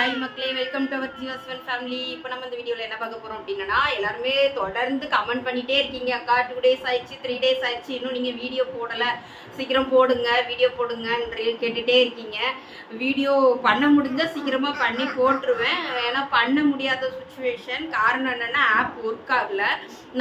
Hi மக்களே welcome to our ஜியோஸ்வன் family இப்போ நம்ம இந்த வீடியோவில் என்ன பார்க்க போகிறோம் அப்படின்னா எல்லாருமே தொடர்ந்து கமெண்ட் பண்ணிகிட்டே இருக்கீங்க அக்கா. டூ டேஸ் ஆயிடுச்சு த்ரீ டேஸ் ஆயிடுச்சு. இன்னும் நீங்கள் வீடியோ போடலை. சீக்கிரம் போடுங்க வீடியோ போடுங்கன்ற கேட்டுகிட்டே இருக்கீங்க. வீடியோ பண்ண முடிஞ்சால் சீக்கிரமாக பண்ணி போட்டுருவேன். ஏன்னா பண்ண முடியாத சுச்சுவேஷன் காரணம் என்னென்னா ஆப் ஒர்க் ஆகல.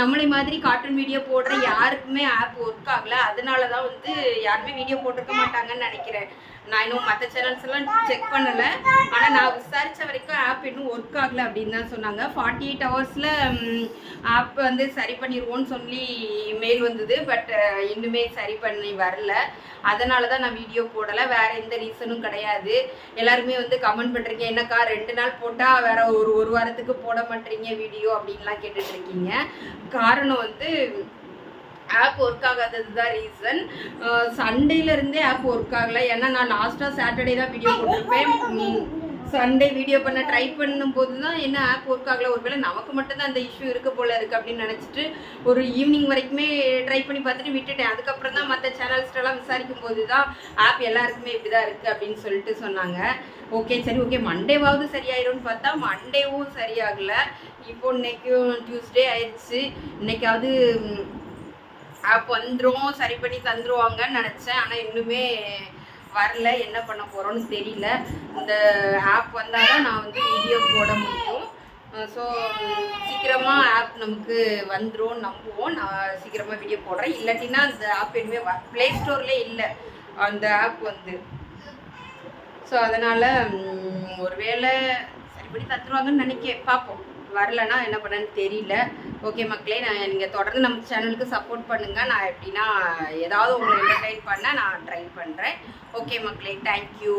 நம்மளை மாதிரி கார்ட்டூன் வீடியோ போடுற யாருக்குமே ஆப் ஒர்க் ஆகல. அதனால தான் வந்து யாருமே வீடியோ போட்டிருக்க மாட்டாங்கன்னு நினைக்கிறேன். நான் இன்னும் மற்ற சேனல்ஸ் எல்லாம் செக் பண்ணலை. ஆனால் நான் விசாரித்த வரைக்கும் ஆப் இன்னும் ஒர்க் ஆகலை அப்படின்னு தான் சொன்னாங்க ஃபார்ட்டி எயிட் ஹவர்ஸில் ஆப் வந்து சரி பண்ணிடுவோன்னு சொல்லி மெயில் வந்தது பட் இன்னுமே சரி பண்ணி வரல அதனால தான் நான் வீடியோ போடலை வேறு எந்த ரீசனும் கிடையாது எல்லாருமே வந்து கமெண்ட் பண்ணுறீங்க என்னக்கா ரெண்டு நாள் போட்டால் வேற ஒரு ஒரு வாரத்துக்கு போட மாட்டேறீங்க வீடியோ அப்படின்லாம் கேட்டுட்ருக்கீங்க காரணம் வந்து ஆப் ஒர்க் ஆகாதது தான் ரீசன் சண்டேலேருந்தே ஆப் ஒர்க் ஆகலை ஏன்னா நான் லாஸ்ட்டாக சாட்டர்டே தான் வீடியோ போட்டிருப்பேன் சண்டே வீடியோ பண்ண ட்ரை பண்ணும்போது தான் என்ன ஆப் ஒர்க் ஆகல. ஒருவேளை நமக்கு மட்டும்தான் அந்த இஷ்யூ இருக்க போல இருக்குது அப்படின்னு நினச்சிட்டு ஒரு ஈவினிங் வரைக்குமே ட்ரை பண்ணி பார்த்துட்டு விட்டுட்டேன். அதுக்கப்புறம் தான் மற்ற சேனல்ஸ்டெல்லாம் விசாரிக்கும் போது தான் ஆப் எல்லாருக்குமே இப்படி தான் இருக்குது அப்படின்னு சொல்லிட்டு சொன்னாங்க. ஓகே சரி ஓகே மண்டேவாவது சரியாயிரும்னு பார்த்தா மண்டேவும் சரியாகல. இப்போ இன்னைக்கும் டியூஸ்டே ஆயிடுச்சு இன்னைக்காவது ஆப் வந்துடும் சரி பண்ணி தந்துருவாங்கன்னு நினச்சேன். ஆனால் இன்னுமே வரல என்ன பண்ண போகிறோன்னு தெரியல. இந்த ஆப் வந்தால் தான் நான் வந்து வீடியோ போட முடியும். ஸோ சீக்கிரமாக ஆப் நமக்கு வந்துடும் நம்புவோம். நான் சீக்கிரமாக வீடியோ போடுறேன். இல்லாட்டினா அந்த ஆப் எதுவுமே ப்ளே ஸ்டோர்லேயே இல்லை. அந்த ஆப் வந்து. ஸோ அதனால் ஒருவேளை வேளை சரிப்படி தத்துருவாங்கன்னு நினைக்க பார்ப்போம். வரலன்னா என்ன பண்ணேன்னு தெரியல. ஓகே மக்களே நான் நீங்கள் தொடர்ந்து நம்ம சேனலுக்கு சப்போர்ட் பண்ணுங்கள் நான் எப்படின்னா ஏதாவது உங்களை என்டர்டைன் பண்ண நான் ட்ரை பண்ணுறேன் ஓகே மக்களே தேங்க்யூ